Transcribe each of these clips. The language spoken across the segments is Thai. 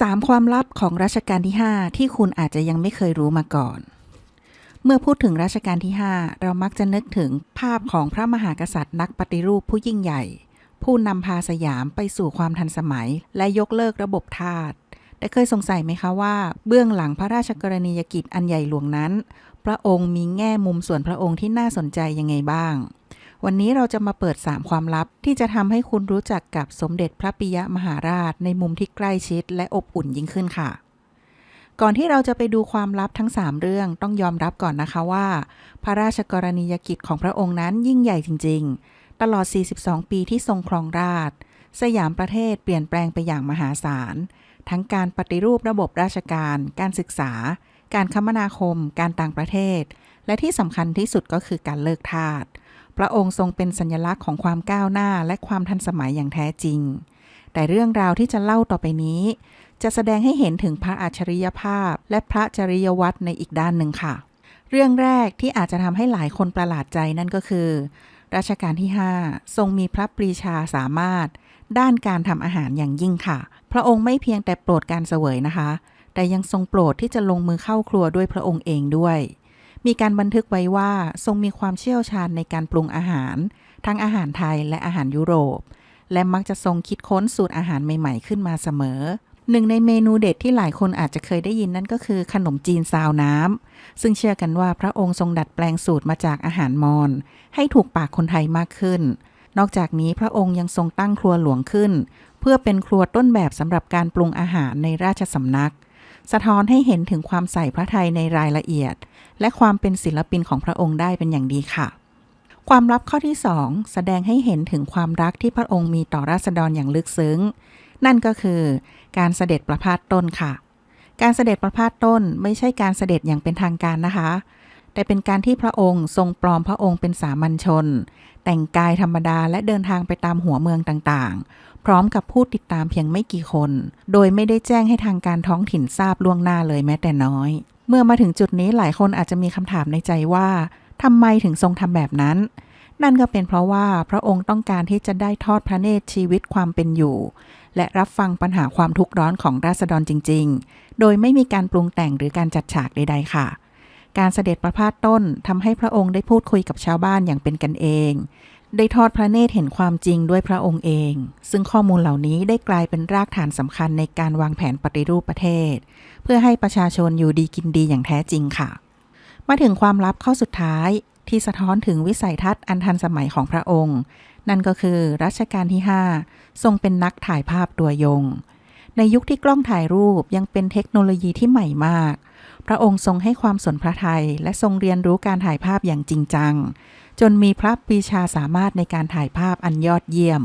3 ความลับของรัชกาลที่ 5 ที่คุณอาจจะยังไม่เคยรู้มาก่อน เมื่อพูดถึงรัชกาลที่ 5 เรามักจะนึกถึงภาพของพระมหากษัตริย์นักปฏิรูปผู้ยิ่งใหญ่ ผู้นำพาสยามไปสู่ความทันสมัย และยกเลิกระบบทาสแต่เคยสงสัยไหมคะว่าเบื้องหลังพระราชกรณียกิจอันใหญ่หลวงนั้น พระองค์มีแง่มุมส่วนพระองค์ที่น่าสนใจยังไงบ้าง วันนี้เราจะมาเปิด 3 ความลับที่จะทำให้คุณรู้จักกับสมเด็จพระปิยมหาราชในมุมที่ใกล้ชิดและอบอุ่นยิ่งขึ้นค่ะ ก่อนที่เราจะไปดูความลับทั้ง 3 เรื่องต้องยอมรับก่อนนะคะว่า พระราชกรณียกิจของพระองค์นั้นยิ่งใหญ่จริง ๆ ตลอด 42 ปีที่ทรงครองราชย์สยามประเทศเปลี่ยนแปลงไปอย่างมหาศาล ทั้งการปฏิรูประบบราชการ การศึกษา การคมนาคม การต่างประเทศ และที่สำคัญที่สุดก็คือการเลิกทาส พระองค์ทรงเป็นสัญลักษณ์ของความก้าวหน้าและความทันสมัยอย่างแท้จริง แต่เรื่องราวที่จะเล่าต่อไปนี้ จะแสดงให้เห็นถึงพระอัจฉริยภาพ และพระจริยวัตรในอีกด้านหนึ่งค่ะ เรื่องแรกที่อาจจะทำให้หลายคนประหลาดใจนั่นก็คือ รัชกาลที่ 5 ทรงมีพระปรีชาสามารถ ด้านการทำอาหารอย่างยิ่งค่ะ พระองค์ไม่เพียงแต่โปรดการเสวยนะคะ แต่ยังทรงโปรดที่จะลงมือเข้าครัวด้วยพระองค์เองด้วย มีการบันทึกไว้ว่าทรงมีความเชี่ยวชาญในการปรุงอาหาร ทั้งอาหารไทยและอาหารยุโรป และมักจะทรงคิดค้นสูตรอาหารใหม่ๆขึ้นมาเสมอหนึ่งในเมนูเด็ดที่หลายคนอาจจะเคยได้ยินนั่นก็คือขนมจีนซาวน้ำซึ่งเชื่อกันว่าพระองค์ทรงดัดแปลงสูตรมาจากอาหารมอญให้ถูกปากคนไทยมากขึ้น นอกจากนี้พระองค์ยังทรงตั้งครัวหลวงขึ้น เพื่อเป็นครัวต้นแบบสำหรับการปรุงอาหารในราชสำนัก สะท้อนให้เห็นถึงความใส่พระไทยในรายละเอียด และความเป็นศิลปินของพระองค์ได้เป็นอย่างดีค่ะ ความลับข้อที่ 2 แสดงให้เห็นถึงความรักที่พระองค์มีต่อราษฎรอย่างลึกซึ้ง นั่นก็คือ การเสด็จประพาสต้นค่ะ การเสด็จประพาสต้นไม่ใช่การเสด็จอย่างเป็นทางการนะคะ แต่เป็นการที่พระองค์ทรงปลอมพระองค์เป็นสามัญชน แต่งกายธรรมดาและเดินทางไปตามหัวเมืองต่างๆ พร้อมกับผู้ติดตามเพียงไม่กี่คน โดยไม่ได้แจ้งให้ทางการท้องถิ่นทราบล่วงหน้าเลยแม้แต่น้อย เมื่อมาถึงจุดนี้หลายคนอาจจะมีคำถามในใจว่าทำไมถึงทรงทำแบบนั้น นั่นก็เป็นเพราะว่าพระองค์ต้องการที่จะได้ทอดพระเนตรชีวิตความเป็นอยู่ และรับฟังปัญหาความทุกข์ร้อนของราษฎรจริง ๆ โดยไม่มีการปรุงแต่งหรือการจัดฉากใด ๆ ค่ะ การเสด็จประพาสต้นทำให้พระองค์ได้พูดคุยกับชาวบ้านอย่างเป็นกันเอง ได้ทอดพระเนตรเห็นความจริงด้วยพระองค์เอง ซึ่งข้อมูลเหล่านี้ได้กลายเป็นรากฐานสำคัญในการวางแผนปฏิรูปประเทศ เพื่อให้ประชาชนอยู่ดีกินดีอย่างแท้จริงค่ะ มาถึงความลับข้อสุดท้ายที่สะท้อนถึงวิสัยทัศน์อันทันสมัยของพระองค์ นั่นก็คือรัชกาลที่ 5 ทรงเป็นนักถ่ายภาพตัวยง ในยุคที่กล้องถ่ายรูปยังเป็นเทคโนโลยีที่ใหม่มาก พระองค์ทรงให้ความสนพระทัยและทรงเรียนรู้การถ่ายภาพอย่างจริงจัง จนมีพระปีชาสามารถในการถ่ายภาพอันยอดเยี่ยม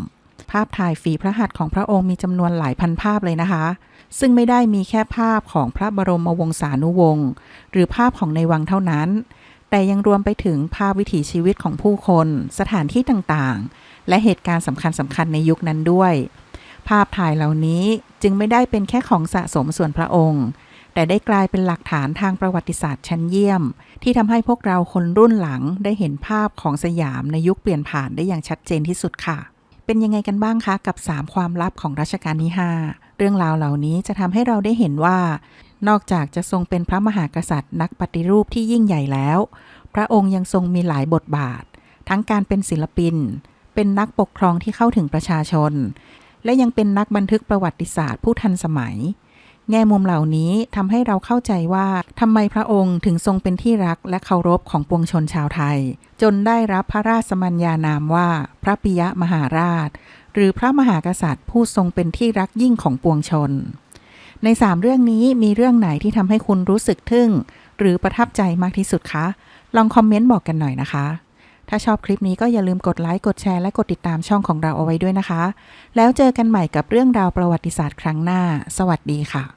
ภาพถ่ายฝีพระหัตถ์ของพระองค์มีจำนวนหลายพันภาพเลยนะคะ ซึ่งไม่ได้มีแค่ภาพของพระบรมวงศานุวงศ์หรือภาพของในวังเท่านั้น แต่ยังรวมไปถึงภาพวิถีชีวิตของผู้คน สถานที่ต่างๆ และเหตุการณ์สำคัญสคัญในยุคนั้นด้วยภาพถ่ายเหล่านี้ จึงไม่ได้เป็นแค่ของสะสมส่วนพระองค์ แต่ได้กลายเป็นหลักฐานทางประวัติศาสตร์ชั้นเยี่ยม ที่ทำให้พวกเราคนรุ่นหลังได้เห็นภาพของสยามในยุคเปลี่ยนผ่านได้อย่างชัดเจนที่สุดค่ะ เป็นยังไงกันบ้างคะกับ 3 ความลับของรัชกาลที่ 5 เรื่องราวเหล่านี้จะทำให้เราได้เห็นว่า นอกจากจะทรงเป็นพระมหากษัตริย์ นักปฏิรูปที่ยิ่งใหญ่แล้ว พระองค์ยังทรงมีหลายบทบาท ทั้งการเป็นศิลปิน เป็นนักปกครองที่เข้าถึงประชาชน และยังเป็นนักบันทึกประวัติศาสตร์ผู้ทันสมัย แง่มุมเหล่านี้ทำให้เราเข้าใจว่าทำไมพระองค์ถึงทรงเป็นที่รักและเคารพของปวงชนชาวไทย จนได้รับพระราชสมัญญานามว่าพระปิยมหาราช หรือพระมหากษัตริย์ผู้ทรงเป็นที่รักยิ่งของปวงชน ใน 3 เรื่องนี้มีเรื่องไหนที่ทำให้คุณรู้สึกทึ่ง หรือประทับใจมากที่สุดคะ ลองคอมเมนต์บอกกันหน่อยนะคะ ถ้าชอบคลิปนี้ก็อย่าลืมกดไลค์ กดแชร์ และกดติดตามช่องของเราเอาไว้ด้วยนะคะ แล้วเจอกันใหม่กับเรื่องราวประวัติศาสตร์ครั้งหน้า สวัสดีค่ะ